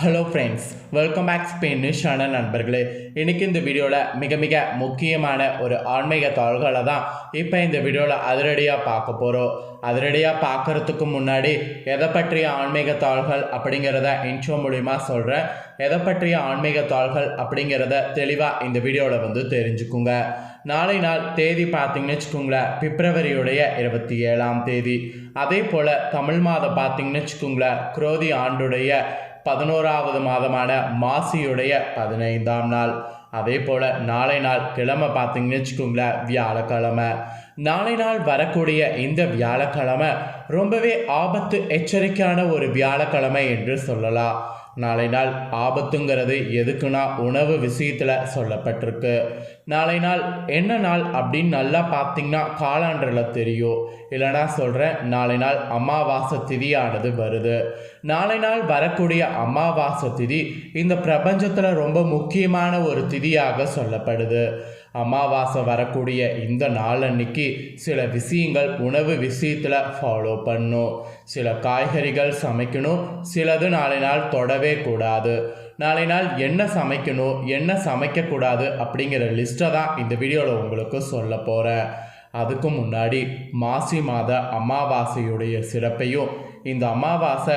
Hello friends welcome back ஸ்பெயினிஷான நண்பர்களே. இன்றைக்கி இந்த வீடியோவில் மிக மிக முக்கியமான ஒரு ஆன்மீக தாள்களை தான் இப்போ இந்த வீடியோவில் அதிரடியாக பார்க்க போகிறோம் அதிரடியாக பார்க்கறதுக்கு முன்னாடி எதை பற்றிய ஆன்மீக தாள்கள் அப்படிங்கிறத இன்ட்ரோ மூலிமா சொல்கிறேன் எதை பற்றிய ஆன்மீக தாள்கள் அப்படிங்கிறத தெளிவாக இந்த வீடியோவில் வந்து தெரிஞ்சுக்குங்க. நாளை நாள் தேதி பார்த்தீங்கன்னு வச்சுக்கோங்களேன் பிப்ரவரியுடைய இருபத்தி ஏழாம் தேதி. அதே போல் தமிழ் மாதம் பார்த்தீங்கன்னு வச்சுக்கோங்களேன் குரோதி ஆண்டுடைய பதினோராவது மாதமான மாசியுடைய பதினைந்தாம் நாள். அதே போல் நாளை நாள் கிழமை பார்த்தீங்கன்னு வச்சுக்கோங்களேன் வியாழக்கிழமை. நாளை நாள் வரக்கூடிய இந்த வியாழக்கிழமை ரொம்பவே ஆபத்து எச்சரிக்கையான ஒரு வியாழக்கிழமை என்று சொல்லலாம். நாளை நாள் ஆபத்துங்கிறது எதுக்குன்னா உணவு விஷயத்தில் சொல்லப்பட்டிருக்கு. நாளை நாள் என்ன நாள் அப்படின்னு நல்லா பார்த்தீங்கன்னா காலாண்டரில் தெரியும். இல்லைனா சொல்கிறேன் நாளை நாள் அமாவாசை திதியானது வருது. நாளை நாள் வரக்கூடிய அமாவாசை திதி இந்த பிரபஞ்சத்தில் ரொம்ப முக்கியமான ஒரு திதியாக சொல்லப்படுது. அமாவாசை வரக்கூடிய இந்த நாள் அன்னைக்கு சில விஷயங்கள் உணவு விஷயத்தில் ஃபாலோ பண்ணும். சில காய்கறிகள் சமைக்கணும். சிலது நாளை நாள் தொடவே கூடாது. நாளை நாள் என்ன சமைக்கணும் என்ன சமைக்கக்கூடாது அப்படிங்கிற லிஸ்ட்டை தான் இந்த வீடியோவில் உங்களுக்கு சொல்ல போகிறேன் அதுக்கு முன்னாடி மாசி மாத அமாவாசையுடைய சிறப்பையும் இந்த அமாவாசை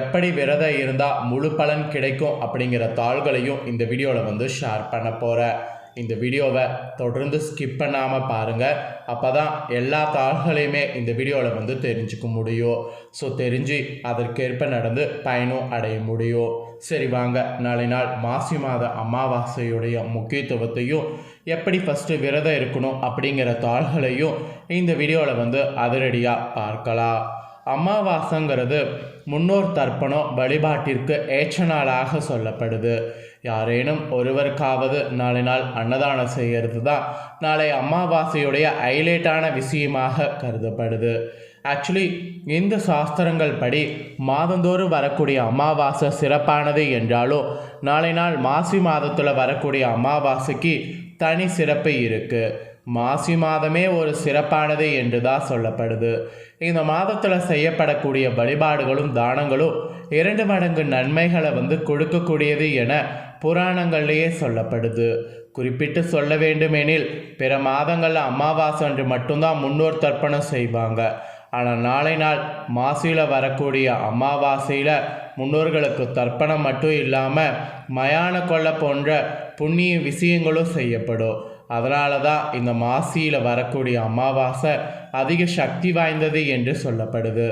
எப்படி விரதம் இருந்தால் முழு பலன் கிடைக்கும் அப்படிங்கிற தாள்களையும் இந்த வீடியோவில் வந்து ஷேர் பண்ண போகிறேன் இந்த வீடியோவை தொடர்ந்து ஸ்கிப் பண்ணாமல் பாருங்கள் அப்போ தான் எல்லா தாள்களையுமே இந்த வீடியோவில் வந்து தெரிஞ்சுக்க முடியும். ஸோ தெரிஞ்சு அதற்கேற்ப நடந்து பயனும் அடைய முடியும். சரி வாங்க. நாளை நாள் மாசி மாத அமாவாசையுடைய முக்கியத்துவத்தையும் எப்படி ஃபஸ்ட்டு விரதம் இருக்கணும் அப்படிங்கிற தாள்களையும் இந்த வீடியோவில் வந்து அதிரடியாக பார்க்கலாம். அமாவாசைங்கிறது முன்னோர் தர்ப்பணம் வழிபாட்டிற்கு ஏற்ற நாளாக சொல்லப்படுது. யாரேனும் ஒருவருக்காவது நாளை நாள் அன்னதானம் செய்கிறது தான் நாளை அமாவாசையுடைய ஹைலைட்டான விஷயமாக கருதப்படுது. ஆக்சுவலி இந்த சாஸ்திரங்கள் படி மாதந்தோறும் வரக்கூடிய அமாவாசை சிறப்பானது என்றாலும் நாளை நாள் மாசி மாதத்தில் வரக்கூடிய அமாவாசைக்கு தனி சிறப்பு இருக்குது மாசி மாதமே ஒரு சிறப்பானது என்று தான் சொல்லப்படுது. இந்த மாதத்தில் செய்யப்படக்கூடிய வழிபாடுகளும் தானங்களும் இரண்டு மடங்கு நன்மைகளை வந்து கொடுக்கக்கூடியது என புராணங்கள்லேயே சொல்லப்படுது. குறிப்பிட்டு சொல்ல வேண்டுமெனில் பிற மாதங்களில் அமாவாசை அன்று மட்டும்தான் முன்னோர் தர்ப்பணம் செய்வாங்க. ஆனால் நாளை நாள் மாசியில் வரக்கூடிய அமாவாசையில் முன்னோர்களுக்கு தர்ப்பணம் மட்டும் இல்லாமல் மயான கொள்ள போன்ற புண்ணிய விஷயங்களும் செய்யப்படும். அதனால தான் இந்த மாசியில் வரக்கூடிய அமாவாசை அதிக சக்தி வாய்ந்தது என்று சொல்லப்படுது.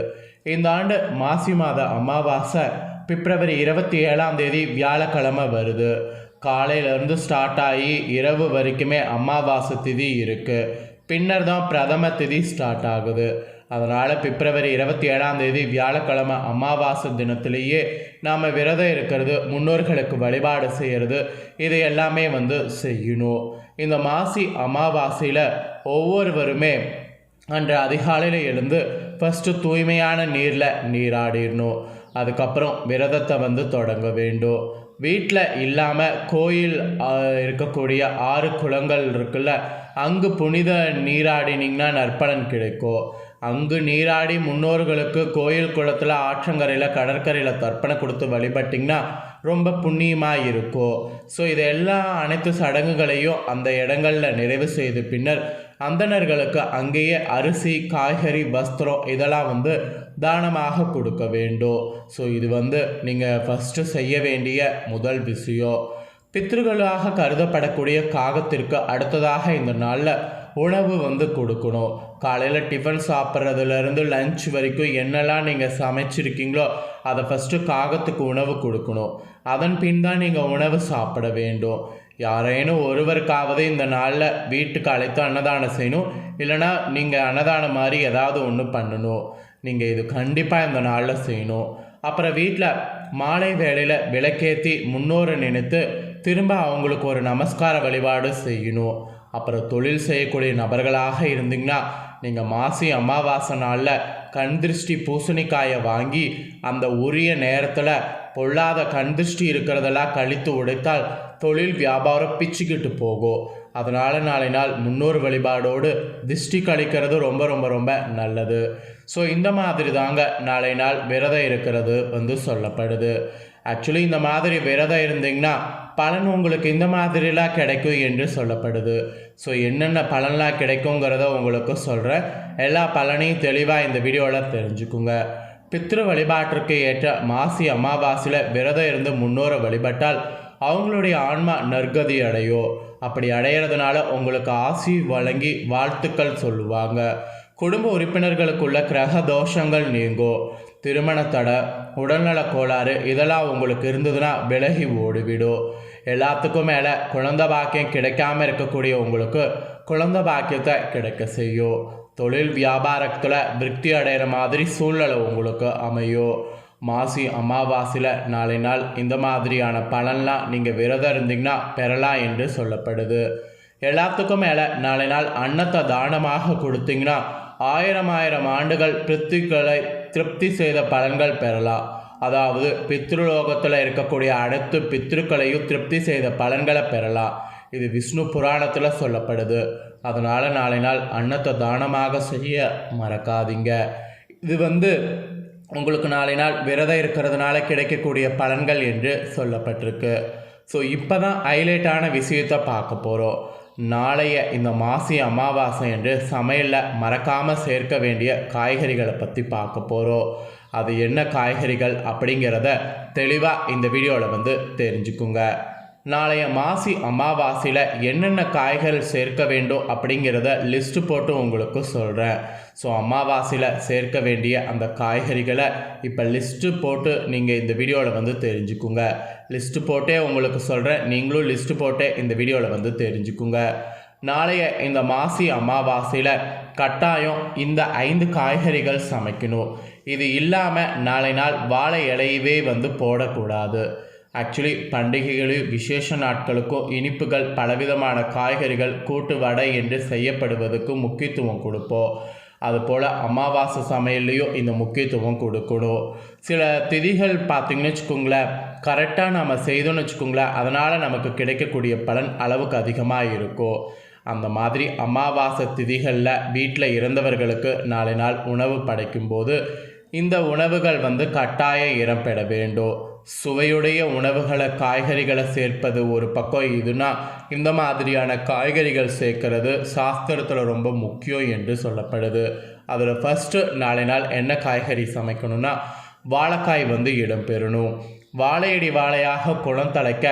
இந்த ஆண்டு மாசி மாத அமாவாசை பிப்ரவரி இருபத்தி ஏழாம் தேதி வியாழக்கிழமை வருது. காலையிலேருந்து ஸ்டார்ட் ஆகி இரவு வரைக்குமே அமாவாசை திதி இருக்குது பின்னர் தான் பிரதம திதி ஸ்டார்ட் ஆகுது. அதனால் பிப்ரவரி இருபத்தி ஏழாம் தேதி வியாழக்கிழமை அமாவாசை தினத்திலேயே நாம் விரதம் இருக்கிறது முன்னோர்களுக்கு வழிபாடு செய்கிறது இது எல்லாமே வந்து செய்யணும். இந்த மாசி அமாவாசையில் ஒவ்வொருவருமே அன்று அதிகாலையில் எழுந்து ஃபஸ்ட்டு தூய்மையான நீரில் நீராடிடணும். அதுக்கப்புறம் விரதத்தை வந்து தொடங்க வேண்டும். வீட்டில் இல்லாமல் கோயில் இருக்கக்கூடிய ஆறு குளங்கள் இருக்குல்ல அங்கு புனித நீராடினீங்கன்னா நற்பலன் கிடைக்கும். அங்கு நீராடி முன்னோர்களுக்கு கோயில் குளத்தில் ஆற்றங்கரையில் கடற்கரையில் தர்ப்பணை கொடுத்து வழிபட்டிங்கன்னா ரொம்ப புண்ணியமாக இருக்கும் ஸோ இதெல்லாம் அனைத்து சடங்குகளையும் அந்த இடங்களில் நிறைவு செய்த பின்னர் அந்தணர்களுக்கு அங்கேயே அரிசி காய்கறி வஸ்திரம் இதெல்லாம் வந்து தானமாக கொடுக்க வேண்டும். ஸோ இது வந்து நீங்கள் ஃபஸ்ட்டு செய்ய வேண்டிய முதல் விஷயம். பித்ருக்களாக கருதப்படக்கூடிய காகத்திற்கு அடுத்ததாக இந்த நாளில் உணவு வந்து கொடுக்கணும். காலையில் டிஃபன் சாப்பிட்றதுலேருந்து லஞ்ச் வரைக்கும் என்னெல்லாம் நீங்கள் சமைச்சிருக்கீங்களோ அதை ஃபஸ்ட்டு காகத்துக்கு உணவு கொடுக்கணும். அதன் பின் தான் நீங்கள் உணவு சாப்பிட வேண்டும். யாரேனும் ஒருவருக்காவது இந்த நாளில் வீட்டுக்கு அழைத்து அன்னதானம் செய்யணும். இல்லைனா நீங்கள் அன்னதானம் மாதிரி ஏதாவது ஒன்று பண்ணணும். நீங்கள் இது கண்டிப்பாக இந்த நாளில் செய்யணும். அப்புறம் வீட்டில் மாலை வேளையில் விளக்கேற்றி முன்னோரை நினைத்து திரும்ப அவங்களுக்கு ஒரு நமஸ்கார வழிபாடு செய்யணும். அப்புறம் தொழில் செய்யக்கூடிய நபர்களாக இருந்தீங்கன்னா நீங்கள் மாசி அமாவாசை நாளில் கண் திருஷ்டி பூசணிக்காயை வாங்கி அந்த உரிய நேரத்தில் பொல்லாத கண் திருஷ்டி இருக்கிறதெல்லாம் கழித்து உடைத்தால் தொழில் வியாபாரம் பிச்சுக்கிட்டு போகும் அதனால் நாளை நாள் முன்னோர் வழிபாடோடு திருஷ்டி கழிக்கிறது ரொம்ப ரொம்ப ரொம்ப நல்லது. ஸோ இந்த மாதிரி தாங்க நாளை நாள் விரதம் இருக்கிறது வந்து சொல்லப்படுது. ஆக்சுவலி இந்த மாதிரி விரதம் இருந்தீங்கன்னா பலன் உங்களுக்கு இந்த மாதிரிலாம் கிடைக்கும் என்று சொல்லப்படுது. ஸோ என்னென்ன பலன்லாம் கிடைக்குங்கிறத உங்களுக்கு சொல்கிறேன் எல்லா பலனையும் தெளிவாக இந்த வீடியோவில் தெரிஞ்சுக்குங்க. பித்ரு வழிபாட்டிற்கு ஏற்ற மாசி அமாவாசையில் விரதம் இருந்து முன்னோரை வழிபட்டால் அவங்களுடைய ஆன்மா நற்கதி அடையும் அப்படி அடையிறதுனால உங்களுக்கு ஆசி வழங்கி வாழ்த்துக்கள் சொல்லுவாங்க. குடும்ப உறுப்பினர்களுக்குள்ள கிரக தோஷங்கள் நீங்கும் திருமண தடை உடல்நல கோளாறு இதெல்லாம் உங்களுக்கு இருந்ததுன்னா விலகி ஓடிவிடும் எல்லாத்துக்கும் மேலே குழந்த பாக்கியம் கிடைக்காம இருக்கக்கூடிய உங்களுக்கு குழந்த பாக்கியத்தை கிடைக்க செய்யும். தொழில் வியாபாரத்தில் விருத்தி அடைகிற மாதிரி சூழ்நிலை உங்களுக்கு அமையும். மாசி அமாவாசையில் நாளை நாள் இந்த மாதிரியான பலன்லாம் நீங்கள் விரதம் இருந்தீங்கன்னா பெறலாம் என்று சொல்லப்படுது. எல்லாத்துக்கும் மேலே நாளை நாள் அன்னத்தை தானமாக கொடுத்தீங்கன்னா ஆயிரம் ஆயிரம் ஆண்டுகள் பிருத்திகளை திருப்தி செய்த பலன்கள் பெறலாம். அதாவது பித்ருலோகத்தில் இருக்கக்கூடிய அனைத்து பித்ருக்களையும் திருப்தி செய்த பலன்களை பெறலாம். இது விஷ்ணு புராணத்தில் சொல்லப்படுது. அதனால் நாளை நாள் அன்னத்தை தானமாக செய்ய மறக்காதீங்க. இது வந்து உங்களுக்கு நாளை நாள் விரதம் இருக்கிறதுனால கிடைக்கக்கூடிய பலன்கள் என்று சொல்லப்பட்டிருக்கு. ஸோ இப்போ தான் ஹைலைட்டான விஷயத்தை பார்க்க போகிறோம் நாளைய இந்த மாசி அமாவாசை என்று சமையலில் மறக்காமல் சேர்க்க வேண்டிய காய்கறிகளை பற்றி பார்க்க போகிறோம் அது என்ன காய்கறிகள் அப்படிங்கிறத தெளிவாக இந்த வீடியோவில் வந்து தெரிஞ்சுக்குங்க. நாளைய மாசி அமாவாசையில் என்னென்ன காய்கறி சேர்க்க வேண்டும் அப்படிங்கிறத லிஸ்ட்டு போட்டு உங்களுக்கு சொல்கிறேன் ஸோ அமாவாசையில் சேர்க்க வேண்டிய அந்த காய்கறிகளை இப்போ லிஸ்ட்டு போட்டு நீங்கள் இந்த வீடியோவில் வந்து தெரிஞ்சுக்குங்க. லிஸ்ட்டு போட்டே உங்களுக்கு சொல்கிறேன் நீங்களும் லிஸ்ட்டு போட்டே இந்த வீடியோவில் வந்து தெரிஞ்சுக்குங்க. நாளைய இந்த மாசி அமாவாசையில் கட்டாயம் இந்த ஐந்து காய்கறிகள் சமைக்கணும். இது இல்லாமல் நாளை நாள் வாழை இலையவே வந்து போடக்கூடாது. ஆக்சுவலி பண்டிகைகளில் விசேஷ நாட்களுக்கும் இனிப்புகள் பலவிதமான காய்கறிகள் கூட்டு வடை என்று செய்யப்படுவதற்கு முக்கியத்துவம் கொடுப்போம் அதுபோல் அமாவாசை சமையல்லையும் இந்த முக்கியத்துவம் கொடுக்கணும் சில திதிகள் பார்த்திங்கன்னு வச்சுக்கோங்களேன் கரெக்டாக நம்ம செய்தோன்னு வச்சுக்கோங்களேன் அதனால் நமக்கு கிடைக்கக்கூடிய பலன் அளவுக்கு அதிகமாக இருக்கும் அந்த மாதிரி அமாவாசை திதிகளில் வீட்டில் இறந்தவர்களுக்கு நாளை நாள் உணவு படைக்கும்போது இந்த உணவுகள் வந்து கட்டாய இடம்பெற வேண்டும் சுவையுடைய உணவுகளை காய்கறிகளை சேர்ப்பது ஒரு பக்கம். இதுனா இந்த மாதிரியான காய்கறிகள் சேர்க்கறது சாஸ்திரத்தில் ரொம்ப முக்கியம் என்று சொல்லப்படுது. அதில் ஃபஸ்ட்டு நாளை நாள் என்ன காய்கறி சமைக்கணும்னா வாழைக்காய் வந்து இடம்பெறணும் வாழையடி வாழையாக குளம் தலைக்க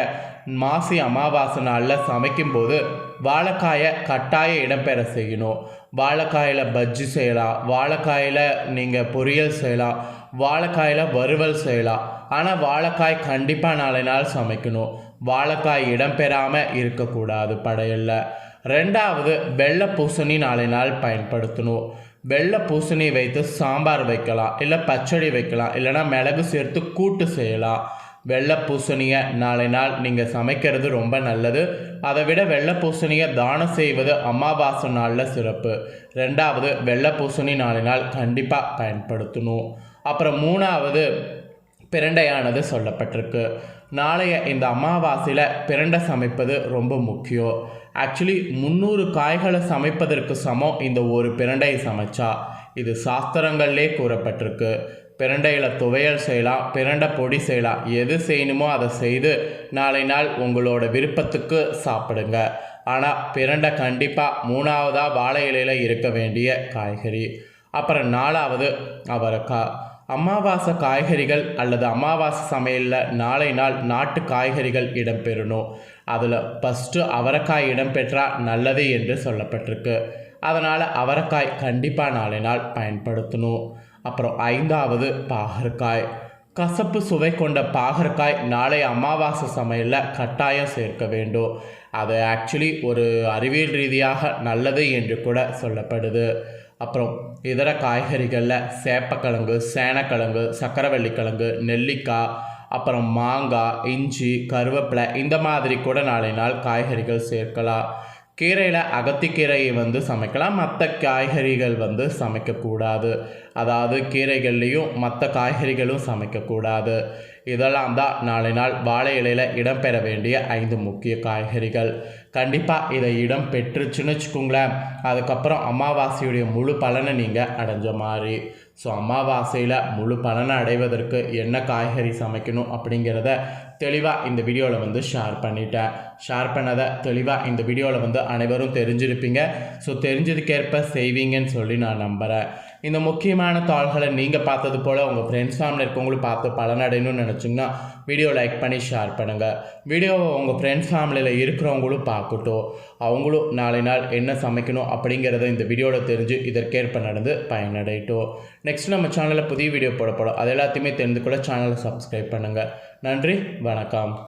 மாசி அமாவாசை நாளில் சமைக்கும்போது வாழைக்காயை கட்டாய இடம்பெற செய்யணும். வாழைக்காயில் பஜ்ஜி செய்யலாம். வாழைக்காயில் நீங்கள் பொரியல் செய்யலாம். வாழைக்காயில் வறுவல் செய்யலாம். ஆனால் வாழைக்காய் கண்டிப்பாக நாளை நாள் சமைக்கணும். வாழைக்காய் இடம்பெறாமல் இருக்கக்கூடாது படையலில். ரெண்டாவது வெள்ளை பூசணி நாளை நாள் பயன்படுத்தணும். வெள்ளை பூசணி வைத்து சாம்பார் வைக்கலாம் இல்லை பச்சடி வைக்கலாம் இல்லைனா மிளகு சேர்த்து கூட்டு செய்யலாம். வெள்ளை பூசணியை நாளை நாள் நீங்கள் சமைக்கிறது ரொம்ப நல்லது. அதை விட வெள்ளை பூசணியை தானம் செய்வது அமாவாசை நாளில் சிறப்பு. ரெண்டாவது வெள்ளை பூசணி நாளை நாள் கண்டிப்பாக பயன்படுத்தணும். அப்புறம் மூணாவது பிரண்டையானது சொல்லப்பட்டிருக்கு. நாளைய இந்த அமாவாசையில் பிரண்டை சமைப்பது ரொம்ப முக்கியம். ஆக்சுவலி முந்நூறு காய்களை சமைப்பதற்கு சமம் இந்த ஒரு பிரண்டையை சமைச்சா. இது சாஸ்திரங்கள்லே கூறப்பட்டிருக்கு. பிரண்டையில் துவையல் செய்யலாம் பிரண்டை பொடி செய்யலாம். எது செய்யணுமோ அதை செய்து நாளை நாள் உங்களோட விருப்பத்துக்கு சாப்பிடுங்க. ஆனால் பிரண்டை கண்டிப்பாக மூணாவதாக வாழை இலையில் இருக்க வேண்டிய காய்கறி. அப்புறம் நாலாவது அவரைக்காய். அமாவாசை காய்கறிகள் அல்லது அமாவாசை சமையலில் நாளை நாள் நாட்டு காய்கறிகள் இடம்பெறணும். அதில் ஃபஸ்ட்டு அவரைக்காய் இடம்பெற்றால் நல்லது என்று சொல்லப்பட்டிருக்கு. அதனால் அவரைக்காய் கண்டிப்பாக நாளை நாள் பயன்படுத்தணும். அப்புறம் ஐந்தாவது பாகற்காய். கசப்பு சுவை கொண்ட பாகற்காய் நாளை அமாவாசை சமையலில் கட்டாயம் சேர்க்க வேண்டும். அது ஆக்சுவலி ஒரு அறிவியல் ரீதியாக நல்லது என்று கூட சொல்லப்படுது. அப்புறம் இதர காய்கறிகளில் சேப்பக்கிழங்கு சேனக்கிழங்கு சக்கரவள்ளிக்கிழங்கு நெல்லிக்காய் அப்புறம் மாங்காய் இஞ்சி கருவேப்பிலை இந்த மாதிரி கூட நாளை நாள் காய்கறிகள் சேர்க்கலாம். கீரையில் அகத்திக்கீரையை வந்து சமைக்கலாம். மற்ற காய்கறிகள் வந்து சமைக்கக்கூடாது. அதாவது கீரைகள்லேயும் மற்ற காய்கறிகளும் சமைக்கக்கூடாது. இதெல்லாம் தான் நாளை நாள் வாழை இலையில் இடம்பெற வேண்டிய ஐந்து முக்கிய காய்கறிகள். கண்டிப்பாக இதை இடம் பெற்றுச்சுன்னு வச்சுக்கோங்களேன். அதுக்கப்புறம் அமாவாசையுடைய முழு பலனை நீங்கள் அடைஞ்ச மாதிரி. ஸோ அமாவாசையில் முழு பலனை அடைவதற்கு என்ன காய்கறி சமைக்கணும் அப்படிங்கிறத தெளிவாக இந்த வீடியோவில் வந்து ஷேர் பண்ணிட்டேன். ஷேர் பண்ணதை தெளிவாக இந்த வீடியோவில் வந்து அனைவரும் தெரிஞ்சிருப்பீங்க. ஸோ தெரிஞ்சதுக்கேற்ப செய்வீங்கன்னு சொல்லி நான் நம்புகிறேன் இந்த முக்கியமான தாள்களை நீங்கள் பார்த்தது போல் உங்கள் ஃப்ரெண்ட்ஸ் ஃபேமிலி இருக்கவங்களும் பார்த்து பலனடையணும்னு நினச்சிங்கன்னா வீடியோ லைக் பண்ணி ஷேர் பண்ணுங்கள் வீடியோவை உங்கள் ஃப்ரெண்ட்ஸ் ஃபேமிலியில் இருக்கிறவங்களும் பார்க்கட்டும். அவங்களும் நாளை நாள் என்ன சமைக்கணும் அப்படிங்கிறத இந்த வீடியோவில் தெரிஞ்சு இதற்கேற்ப நடந்து பயனடையட்டும். நெக்ஸ்ட் நம்ம சேனலில் புதிய வீடியோ போடப்படும் அது எல்லாத்தையுமே தெரிந்து கூட சேனலை சப்ஸ்கிரைப் பண்ணுங்கள் நன்றி வணக்கம்.